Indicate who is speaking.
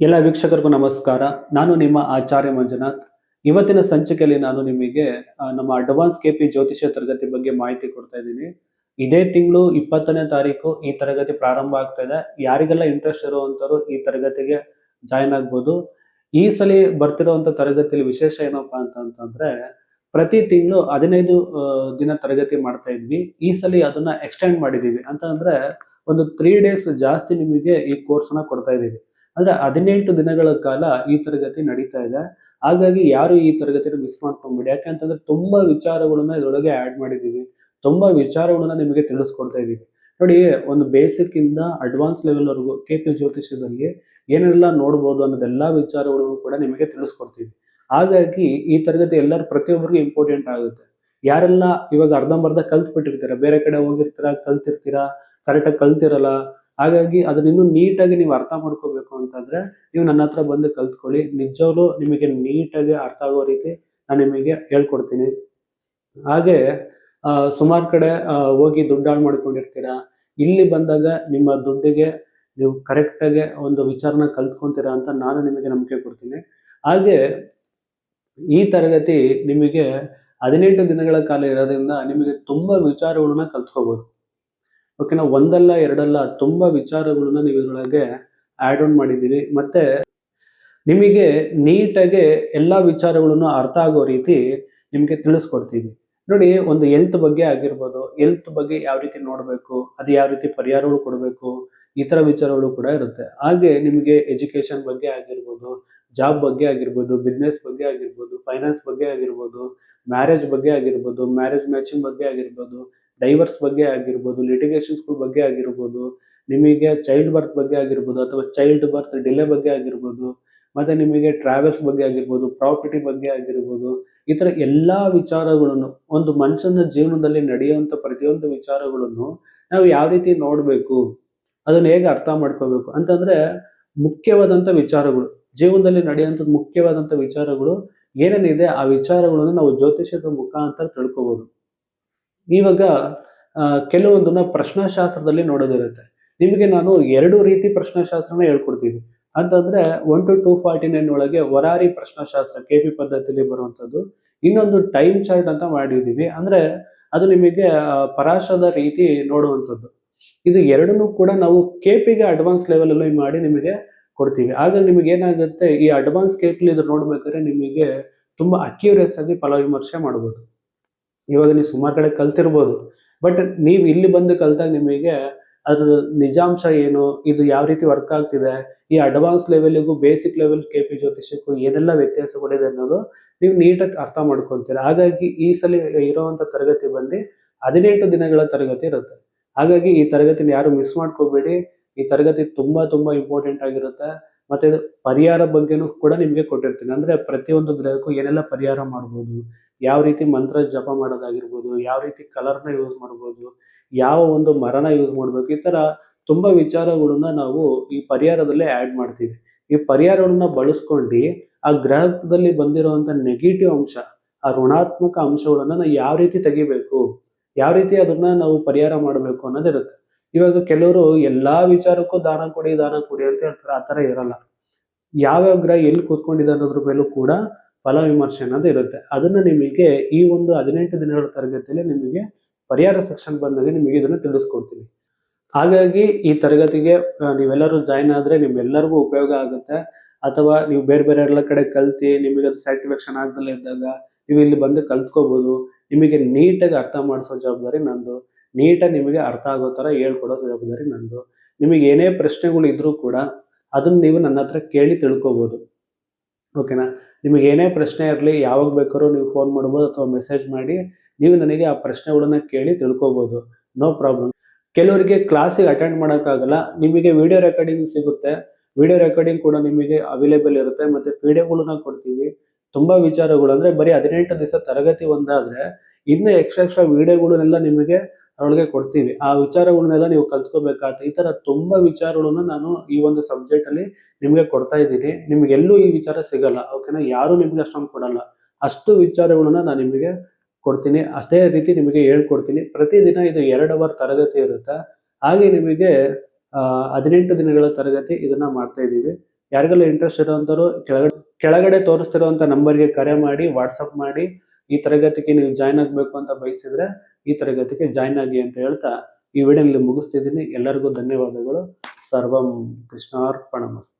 Speaker 1: ಎಲ್ಲ ವೀಕ್ಷಕರಿಗೂ ನಮಸ್ಕಾರ. ನಾನು ನಿಮ್ಮ ಆಚಾರ್ಯ ಮಂಜುನಾಥ್. ಇವತ್ತಿನ ಸಂಚಿಕೆಯಲ್ಲಿ ನಾನು ನಿಮಗೆ ನಮ್ಮ ಅಡ್ವಾನ್ಸ್ ಕೆ ಪಿ ಜ್ಯೋತಿಷ್ಯ ತರಗತಿ ಬಗ್ಗೆ ಮಾಹಿತಿ ಕೊಡ್ತಾ ಇದ್ದೀನಿ. ಇದೇ ತಿಂಗಳು ಇಪ್ಪತ್ತನೇ ತಾರೀಕು ಈ ತರಗತಿ ಪ್ರಾರಂಭ ಆಗ್ತಾ ಇದೆ. ಯಾರಿಗೆಲ್ಲ ಇಂಟ್ರೆಸ್ಟ್ ಇರುವಂತರು ಈ ತರಗತಿಗೆ ಜಾಯಿನ್ ಆಗ್ಬೋದು. ಈ ಸಲ ಬರ್ತಿರೋವಂಥ ತರಗತಿಯಲ್ಲಿ ವಿಶೇಷ ಏನಪ್ಪಾ ಅಂತಂತಂದ್ರೆ ಪ್ರತಿ ತಿಂಗಳು ಹದಿನೈದು ದಿನ ತರಗತಿ ಮಾಡ್ತಾ ಇದ್ವಿ. ಈ ಸಲ ಅದನ್ನ ಎಕ್ಸ್ಟೆಂಡ್ ಮಾಡಿದೀವಿ. ಅಂತ ಅಂದ್ರೆ ಒಂದು ತ್ರೀ ಡೇಸ್ ಜಾಸ್ತಿ ನಿಮಗೆ ಈ ಕೋರ್ಸ್ನ ಕೊಡ್ತಾ ಇದ್ದೀವಿ. ಅಂದ್ರೆ ಹದಿನೆಂಟು ದಿನಗಳ ಕಾಲ ಈ ತರಗತಿ ನಡೀತಾ ಇದೆ. ಹಾಗಾಗಿ ಯಾರು ಈ ತರಗತಿನ ಮಿಸ್ ಮಾಡ್ಕೊಂಬಿಡಿ. ಯಾಕಂತಂದ್ರೆ ತುಂಬಾ ವಿಚಾರಗಳನ್ನ ಇದರೊಳಗೆ ಆಡ್ ಮಾಡಿದೀವಿ ತುಂಬಾ ವಿಚಾರಗಳನ್ನ ನಿಮಗೆ ತಿಳಿಸ್ಕೊಡ್ತಾ ಇದೀವಿ ನೋಡಿ, ಒಂದು ಬೇಸಿಕ್ ಇಂದ ಅಡ್ವಾನ್ಸ್ ಲೆವೆಲ್ವರೆಗೂ ಕೆ ಪಿ ಜ್ಯೋತಿಷ್ಯದಲ್ಲಿ ಏನೆಲ್ಲ ನೋಡ್ಬೋದು ಅನ್ನೋದೆಲ್ಲ ವಿಚಾರಗಳನ್ನು ಕೂಡ ನಿಮಗೆ ತಿಳಿಸ್ಕೊಡ್ತೀವಿ. ಹಾಗಾಗಿ ಈ ತರಗತಿ ಎಲ್ಲರೂ ಪ್ರತಿಯೊಬ್ಬರಿಗೂ ಇಂಪಾರ್ಟೆಂಟ್ ಆಗುತ್ತೆ. ಯಾರೆಲ್ಲ ಇವಾಗ ಅರ್ಧಂಬರ್ಧ ಕಲ್ತ್ ಬಿಟ್ಟಿರ್ತೀರ ಬೇರೆ ಕಡೆ ಹೋಗಿರ್ತೀರ, ಕಲ್ತಿರ್ತೀರಾ ಕರೆಕ್ಟಾಗಿ ಕಲ್ತಿರಲ್ಲ ಹಾಗಾಗಿ ಅದನ್ನ ಇನ್ನೂ ನೀಟಾಗಿ ನೀವು ಅರ್ಥ ಮಾಡ್ಕೋಬೇಕು ಅಂತಂದ್ರೆ ನೀವು ನನ್ನ ಹತ್ರ ಬಂದು ಕಲ್ತ್ಕೊಳ್ಳಿ. ನಿಜವಾಗ್ಲೂ ನಿಮಗೆ ನೀಟಾಗಿ ಅರ್ಥ ಆಗೋ ರೀತಿ ನಾನು ನಿಮಗೆ ಹೇಳ್ಕೊಡ್ತೀನಿ. ಹಾಗೆ ಸುಮಾರು ಕಡೆ ಹೋಗಿ ದುಡ್ಡು ಹಾಳು ಮಾಡ್ಕೊಂಡಿರ್ತೀರಾ? ಇಲ್ಲಿ ಬಂದಾಗ ನಿಮ್ಮ ದುಡ್ಡಿಗೆ ನೀವು ಕರೆಕ್ಟಾಗಿ ಒಂದು ವಿಚಾರನ ಕಲ್ತ್ಕೊಂತೀರಾ ಅಂತ ನಾನು ನಿಮಗೆ ನಂಬಿಕೆ ಕೊಡ್ತೀನಿ. ಹಾಗೆ, ಈ ತರಗತಿ ನಿಮಗೆ ಹದಿನೆಂಟು ದಿನಗಳ ಕಾಲ ಇರೋದ್ರಿಂದ ನಿಮಗೆ ತುಂಬಾ ವಿಚಾರಗಳನ್ನ ಕಲ್ತ್ಕೋಬಹುದು ಓಕೆನಾ? ಒಂದಲ್ಲ, ಎರಡಲ್ಲ ತುಂಬಾ ವಿಚಾರಗಳನ್ನ ನೀವು ಇದರೊಳಗೆ ಆಡ್ ಆನ್ ಮಾಡಿದ್ದೀವಿ ಮತ್ತೆ ನಿಮಗೆ ನೀಟಾಗಿ ಎಲ್ಲ ವಿಚಾರಗಳನ್ನು ಅರ್ಥ ಆಗೋ ರೀತಿ ನಿಮಗೆ ತಿಳಿಸ್ಕೊಡ್ತೀವಿ ನೋಡಿ, ಒಂದು ಹೆಲ್ತ್ ಬಗ್ಗೆ ಆಗಿರ್ಬೋದು ಹೆಲ್ತ್ ಬಗ್ಗೆ ಯಾವ ರೀತಿ ನೋಡಬೇಕು, ಅದು ಯಾವ ರೀತಿ ಪರಿಹಾರಗಳು ಕೊಡಬೇಕು, ಈ ಥರ ವಿಚಾರಗಳು ಕೂಡ ಇರುತ್ತೆ. ಹಾಗೆ ನಿಮಗೆ ಎಜುಕೇಶನ್ ಬಗ್ಗೆ ಆಗಿರ್ಬೋದು ಜಾಬ್ ಬಗ್ಗೆ ಆಗಿರ್ಬೋದು ಬಿಸ್ನೆಸ್ ಬಗ್ಗೆ ಆಗಿರ್ಬೋದು ಫೈನಾನ್ಸ್ ಬಗ್ಗೆ ಆಗಿರ್ಬೋದು ಮ್ಯಾರೇಜ್ ಬಗ್ಗೆ ಆಗಿರ್ಬೋದು ಮ್ಯಾರೇಜ್ ಮ್ಯಾಚಿಂಗ್ ಬಗ್ಗೆ ಆಗಿರ್ಬೋದು ಡೈವರ್ಸ್ ಬಗ್ಗೆ ಆಗಿರ್ಬೋದು ಲಿಟಿಗೇಷನ್ಸ್ಗಳ ಬಗ್ಗೆ ಆಗಿರ್ಬೋದು, ನಿಮಗೆ ಚೈಲ್ಡ್ ಬರ್ತ್ ಬಗ್ಗೆ ಆಗಿರ್ಬೋದು ಅಥವಾ ಚೈಲ್ಡ್ ಬರ್ತ್ ಡಿಲೇ ಬಗ್ಗೆ ಆಗಿರ್ಬೋದು, ಮತ್ತೆ ನಿಮಗೆ ಟ್ರಾವೆಲ್ಸ್ ಬಗ್ಗೆ ಆಗಿರ್ಬೋದು ಪ್ರಾಪರ್ಟಿ ಬಗ್ಗೆ ಆಗಿರ್ಬೋದು, ಈ ಥರ ಎಲ್ಲ ವಿಚಾರಗಳನ್ನು, ಒಂದು ಮನುಷ್ಯನ ಜೀವನದಲ್ಲಿ ನಡೆಯುವಂಥ ಪ್ರತಿಯೊಂದು ವಿಚಾರಗಳನ್ನು ನಾವು ಯಾವ ರೀತಿ ನೋಡಬೇಕು, ಅದನ್ನ ಹೇಗೆ ಅರ್ಥ ಮಾಡ್ಕೋಬೇಕು ಅಂತಂದ್ರೆ ಮುಖ್ಯವಾದಂಥ ವಿಚಾರಗಳು, ಜೀವನದಲ್ಲಿ ನಡೆಯುವಂಥ ಮುಖ್ಯವಾದಂಥ ವಿಚಾರಗಳು ಏನೇನಿದೆ ಆ ವಿಚಾರಗಳನ್ನು ನಾವು ಜ್ಯೋತಿಷ್ಯದ ಮುಖಾಂತರ ತಿಳ್ಕೊಬೋದು. ಇವಾಗ ಕೆಲವೊಂದನ್ನ ಪ್ರಶ್ನಾಶಾಸ್ತ್ರದಲ್ಲಿ ನೋಡೋದಿರುತ್ತೆ. ನಿಮಗೆ ನಾನು ಎರಡು ರೀತಿ ಪ್ರಶ್ನಾಶಾಸ್ತ್ರನ ಹೇಳ್ಕೊಡ್ತೀನಿ. ಅಂತಂದ್ರೆ one two two forty nine ಒಳಗೆ ವರಾರಿ ಪ್ರಶ್ನಾಶಾಸ್ತ್ರ ಕೆ ಪಿ ಪದ್ಧತಿಯಲ್ಲಿ ಬರುವಂಥದ್ದು. ಇನ್ನೊಂದು ಟೈಮ್ ಚಾರ್ಟ್ ಅಂತ ಮಾಡಿದ್ದೀವಿ ಅಂದ್ರೆ, ಅದು ನಿಮಗೆ ಪರಾಶದ ರೀತಿ ನೋಡುವಂಥದ್ದು. ಇದು ಎರಡನ್ನೂ ಕೂಡ ನಾವು ಕೆ ಪಿಗೆ ಅಡ್ವಾನ್ಸ್ ಲೆವೆಲ್ ಅಲ್ಲಿ ಮಾಡಿ ನಿಮಗೆ ಕೊಡ್ತೀವಿ. ಆಗ ನಿಮಗೆ ಏನಾಗುತ್ತೆ, ಈ ಅಡ್ವಾನ್ಸ್ ಕೆ ಪಿ ನೋಡ್ಬೇಕಾದ್ರೆ ನಿಮಗೆ ತುಂಬಾ ಅಕ್ಯೂರಿಯಸ್ ಆಗಿ ಫಲ ವಿಮರ್ಶೆ ಮಾಡ್ಬೋದು. ಇವಾಗ ನೀವು ಸುಮಾರು ಕಡೆ ಕಲ್ತಿರ್ಬೋದು. ಬಟ್ ನೀವು ಇಲ್ಲಿ ಬಂದು ಕಲ್ತಾಗ ನಿಮಗೆ ಅದ್ರ ನಿಜಾಂಶ ಏನು, ಇದು ಯಾವ ರೀತಿ ವರ್ಕ್ ಆಗ್ತಿದೆ, ಈ ಅಡ್ವಾನ್ಸ್ ಲೆವೆಲ್ಗೂ ಬೇಸಿಕ್ ಲೆವೆಲ್ ಕೆ ಪಿ ಜ್ಯೋತಿಷಕ್ಕೂ ಏನೆಲ್ಲ ವ್ಯತ್ಯಾಸಗಳಿದೆ ಅನ್ನೋದು ನೀವು ನೀಟಾಗಿ ಅರ್ಥ ಮಾಡ್ಕೊತೀರ. ಹಾಗಾಗಿ ಈ ಸಲ ಇರೋವಂಥ ತರಗತಿ ಬಂದು ಹದಿನೆಂಟು ದಿನಗಳ ತರಗತಿ ಇರುತ್ತೆ. ಹಾಗಾಗಿ ಈ ತರಗತಿನ ಯಾರು ಮಿಸ್ ಮಾಡ್ಕೋಬೇಡಿ. ಈ ತರಗತಿ ತುಂಬ ತುಂಬ ಇಂಪಾರ್ಟೆಂಟ್ ಆಗಿರುತ್ತೆ. ಮತ್ತೆ ಪರಿಹಾರ ಬಗ್ಗೆನೂ ಕೂಡ ನಿಮಗೆ ಕೊಟ್ಟಿರ್ತೀನಿ. ಅಂದರೆ ಪ್ರತಿಯೊಂದು ಗ್ರಹಕ್ಕೂ ಏನೆಲ್ಲ ಪರಿಹಾರ ಮಾಡ್ಬೋದು ಯಾವ ರೀತಿ ಮಂತ್ರ ಜಪ ಮಾಡೋದಾಗಿರ್ಬೋದು, ಯಾವ ರೀತಿ ಕಲರ್ನ ಯೂಸ್ ಮಾಡ್ಬೋದು, ಯಾವ ಒಂದು ಮರನ ಯೂಸ್ ಮಾಡ್ಬೇಕು, ಈ ಥರ ತುಂಬ ವಿಚಾರಗಳನ್ನ ನಾವು ಈ ಪರಿಹಾರದಲ್ಲೇ ಆ್ಯಡ್ ಮಾಡ್ತೀವಿ. ಈ ಪರಿಹಾರಗಳನ್ನ ಬಳಸ್ಕೊಂಡು ಆ ಗ್ರಹದಲ್ಲಿ ಬಂದಿರುವಂಥ ನೆಗೆಟಿವ್ ಅಂಶ, ಆ ಋಣಾತ್ಮಕ ಅಂಶಗಳನ್ನ ನಾವು ಯಾವ ರೀತಿ ತೆಗಿಬೇಕು, ಯಾವ ರೀತಿ ಅದನ್ನ ನಾವು ಪರಿಹಾರ ಮಾಡಬೇಕು ಅನ್ನೋದಿರುತ್ತೆ ಇವಾಗ ಕೆಲವರು ಎಲ್ಲಾ ವಿಚಾರಕ್ಕೂ ದಾನ ಕೊಡಿ ದಾನ ಕೊಡಿ ಅಂತ ಹೇಳ್ತಾರೆ, ಆ ಥರ ಇರಲ್ಲ. ಯಾವ್ಯಾವ ಗ್ರಹ ಎಲ್ಲಿ ಕೂತ್ಕೊಂಡಿದೆ ಅನ್ನೋದ್ರ ಮೇಲೂ ಕೂಡ ಫಲ ವಿಮರ್ಶೆ ಅನ್ನೋದು ಇರುತ್ತೆ. ಅದನ್ನ ನಿಮಗೆ ಈ ಒಂದು ಹದಿನೆಂಟು ದಿನಗಳ ತರಗತಿಯಲ್ಲಿ ನಿಮಗೆ ಪರಿಹಾರ ಸೆಕ್ಷನ್ ಬಂದಾಗ ನಿಮಗೆ ಇದನ್ನು ತಿಳಿಸ್ಕೊಡ್ತೀನಿ. ಹಾಗಾಗಿ ಈ ತರಗತಿಗೆ ನೀವೆಲ್ಲರೂ ಜಾಯ್ನ್ ಆದ್ರೆ ನಿಮ್ಮೆಲ್ಲರಿಗೂ ಉಪಯೋಗ ಆಗುತ್ತೆ. ಅಥವಾ ನೀವು ಬೇರೆ ಬೇರೆ ಎಲ್ಲ ಕಡೆ ಕಲ್ತಿ, ನಿಮಗೆ ಅದು ಸ್ಯಾಟಿಸ್ಫ್ಯಾಕ್ಷನ್ ಆಗದಲ್ಲೇ ಇದ್ದಾಗ ನೀವು ಇಲ್ಲಿ ಬಂದು ಕಲ್ತ್ಕೋಬೋದು. ನಿಮಗೆ ನೀಟಾಗಿ ಅರ್ಥ ಮಾಡಿಸೋ ಜವಾಬ್ದಾರಿ ನಂದು. ನೀಟಾಗಿ ನಿಮಗೆ ಅರ್ಥ ಆಗೋ ಥರ ಹೇಳ್ಕೊಡೋ ಜವಾಬ್ದಾರಿ ನಂದು. ನಿಮಗೆ ಏನೇ ಪ್ರಶ್ನೆಗಳು ಇದ್ರೂ ಕೂಡ ಅದನ್ನು ನೀವು ನನ್ನ ಹತ್ರ ಕೇಳಿ ತಿಳ್ಕೊಬೋದು. ಓಕೆನಾ ನಿಮಗೆ ಏನೇ ಪ್ರಶ್ನೆ ಇರಲಿ, ಯಾವಾಗ ಬೇಕಾದ್ರೂ ನೀವು ಫೋನ್ ಮಾಡ್ಬೋದು ಅಥವಾ ಮೆಸೇಜ್ ಮಾಡಿ, ನೀವು ನನಗೆ ಆ ಪ್ರಶ್ನೆಗಳನ್ನ ಕೇಳಿ ತಿಳ್ಕೊಬೋದು. ನೋ ಪ್ರಾಬ್ಲಮ್ ಕೆಲವರಿಗೆ ಕ್ಲಾಸಿಗೆ ಅಟೆಂಡ್ ಮಾಡೋಕ್ಕಾಗಲ್ಲ. ನಿಮಗೆ ವಿಡಿಯೋ ರೆಕಾರ್ಡಿಂಗ್ ಸಿಗುತ್ತೆ. ವಿಡಿಯೋ ರೆಕಾರ್ಡಿಂಗ್ ಕೂಡ ನಿಮಗೆ ಅವೈಲೇಬಲ್ ಇರುತ್ತೆ. ಮತ್ತು ಪಿ ಡಿ ಎಫ್ಗಳನ್ನ ಕೊಡ್ತೀವಿ. ತುಂಬ ವಿಚಾರಗಳು ಅಂದರೆ ಬರೀ ಹದಿನೆಂಟು ದಿವಸ ತರಗತಿ ಒಂದಾದರೆ, ಇನ್ನೂ ಎಕ್ಸ್ಟ್ರಾ ಎಕ್ಸ್ಟ್ರಾ ವಿಡಿಯೋಗಳನ್ನೆಲ್ಲ ನಿಮಗೆ ಅವಳಿಗೆ ಕೊಡ್ತೀವಿ. ಆ ವಿಚಾರಗಳನ್ನೆಲ್ಲ ನೀವು ಕಲ್ತ್ಕೋಬೇಕಾಗುತ್ತೆ. ಈ ಥರ ತುಂಬ ವಿಚಾರಗಳನ್ನು ನಾನು ಈ ಒಂದು ಸಬ್ಜೆಕ್ಟ್ ಅಲ್ಲಿ ನಿಮಗೆ ಕೊಡ್ತಾ ಇದ್ದೀನಿ. ನಿಮ್ಗೆ ಎಲ್ಲೂ ಈ ವಿಚಾರ ಸಿಗಲ್ಲ. ಓಕೆನಾ ಯಾರು ನಿಮ್ಗೆ ಅಷ್ಟೊಂದು ಕೊಡಲ್ಲ. ಅಷ್ಟು ವಿಚಾರಗಳನ್ನ ನಾನು ನಿಮಗೆ ಕೊಡ್ತೀನಿ. ಅಷ್ಟೇ ರೀತಿ ನಿಮಗೆ ಹೇಳ್ಕೊಡ್ತೀನಿ. ಪ್ರತಿದಿನ ಇದು ಎರಡು ಅವರ್ ತರಗತಿ ಇರುತ್ತೆ. ಹಾಗೆ ನಿಮಗೆ ಹದಿನೆಂಟು ದಿನಗಳ ತರಗತಿ ಇದನ್ನ ಮಾಡ್ತಾ ಇದ್ದೀವಿ. ಯಾರಿಗೆಲ್ಲ ಇಂಟ್ರೆಸ್ಟ್ ಇರೋಂಥವ್ರು ಕೆಳಗಡೆ ಕೆಳಗಡೆ ನಂಬರ್ ನಂಬರ್ಗೆ ಕರೆ ಮಾಡಿ ವಾಟ್ಸಪ್ ಮಾಡಿ, ಈ ತರಗತಿಗೆ ನೀವು ಜಾಯ್ನ್ ಆಗಬೇಕು ಅಂತ ಬಯಸಿದ್ರೆ ಈ ತರಗತಿಗೆ ಜಾಯ್ನ್ ಆಗಿ ಅಂತ ಹೇಳ್ತಾ ಈ ವಿಡಿಯೋ ಮುಗಿಸ್ತಿದ್ದೀನಿ. ಎಲ್ಲರಿಗೂ ಧನ್ಯವಾದಗಳು. ಸರ್ವಂ ಕೃಷ್ಣಾರ್ಪಣಮಸ್ತು.